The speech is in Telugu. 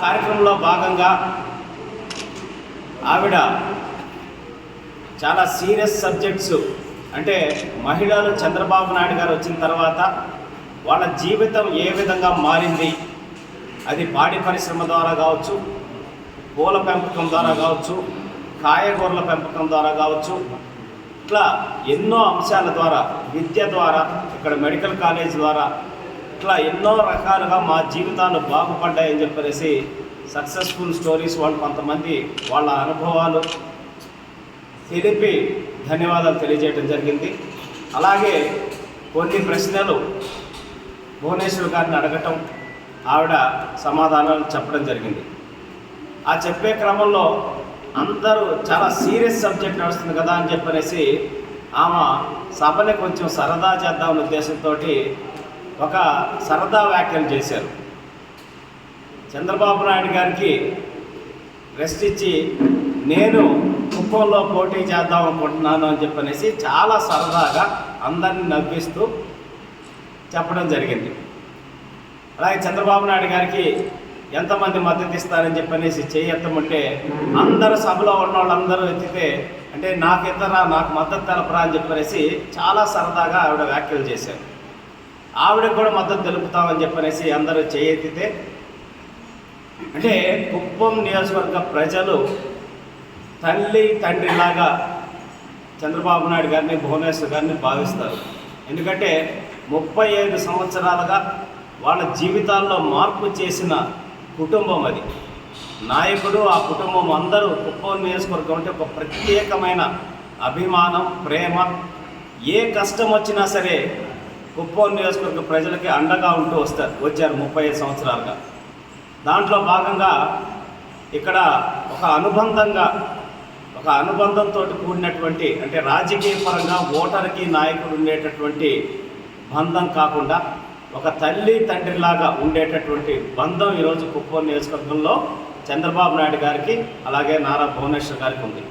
కార్యక్రమంలో భాగంగా ఆవిడ చాలా సీరియస్ సబ్జెక్ట్స్ అంటే మహిళలు చంద్రబాబు నాయుడు గారు వచ్చిన తర్వాత వాళ్ళ జీవితం ఏ విధంగా మారింది అది పాడి పరిశ్రమ ద్వారా కావచ్చు పూల పెంపకం ద్వారా కావచ్చు కాయగూరల పెంపకం ద్వారా కావచ్చు ఇట్లా ఎన్నో అంశాల ద్వారా విద్య ద్వారా ఇక్కడ మెడికల్ కాలేజ్ ద్వారా ఇట్లా ఎన్నో రకాలుగా మా జీవితాలు బాగుపడ్డాయని చెప్పేసి సక్సెస్ఫుల్ స్టోరీస్ వాళ్ళు కొంతమంది వాళ్ళ అనుభవాలు తెలిపి ధన్యవాదాలు తెలియజేయడం జరిగింది. అలాగే కొన్ని ప్రశ్నలు భువనేశ్వర్ గారిని అడగటం ఆవిడ సమాధానాలు చెప్పడం జరిగింది. ఆ చెప్పే క్రమంలో అందరూ చాలా సీరియస్ సబ్జెక్ట్ నడుస్తుంది కదా అని చెప్పనేసి ఆమె సభని కొంచెం సరదా చేద్దామనే ఉద్దేశంతో ఒక సరదా వ్యాఖ్యలు చేశారు. చంద్రబాబు నాయుడు గారికి రెస్ట్ ఇచ్చి నేను కుప్పంలో పోటీ చేద్దాం అనుకుంటున్నాను అని చెప్పనేసి చాలా సరదాగా అందరిని నవ్విస్తూ చెప్పడం జరిగింది. అలాగే చంద్రబాబు నాయుడు గారికి ఎంతమంది మద్దతు ఇస్తారని చెప్పనేసి చేయెత్తమంటే అందరు సభలో ఉన్న వాళ్ళందరూ ఎత్తితే అంటే నాకు ఇతరా నాకు మద్దతు తెలపరా అని చెప్పనేసి చాలా సరదాగా ఆవిడ వ్యాఖ్యలు చేశారు. ఆవిడకు కూడా మద్దతు తెలుపుతామని చెప్పనేసి అందరూ చేయెత్తితే అంటే కుప్పం నియోజకవర్గ ప్రజలు తల్లి తండ్రిలాగా చంద్రబాబు నాయుడు గారిని భువనేశ్వర్ గారిని భావిస్తారు. ఎందుకంటే ముప్పై ఐదు సంవత్సరాలుగా వాళ్ళ జీవితాల్లో మార్పు చేసిన కుటుంబం అది. నాయకుడు ఆ కుటుంబం అందరూ కుప్పం నియోజకవర్గం అంటే ఒక ప్రత్యేకమైన అభిమానం ప్రేమ. ఏ కష్టం వచ్చినా సరే కుప్పం నియోజకవర్గ ప్రజలకి అండగా ఉంటూ వస్తారు వచ్చారు ముప్పై ఐదు సంవత్సరాలుగా. దాంట్లో భాగంగా ఇక్కడ ఒక అనుబంధంగా ఒక అనుబంధంతో కూడినటువంటి అంటే రాజకీయ పరంగా ఓటర్కి నాయకుడు ఉండేటటువంటి బంధం కాకుండా ఒక తల్లి తండ్రిలాగా ఉండేటటువంటి బంధం ఈరోజు కుప్పం నియోజకవర్గంలో చంద్రబాబు నాయుడు గారికి అలాగే నారా భువనేశ్వర్ గారికి ఉంది.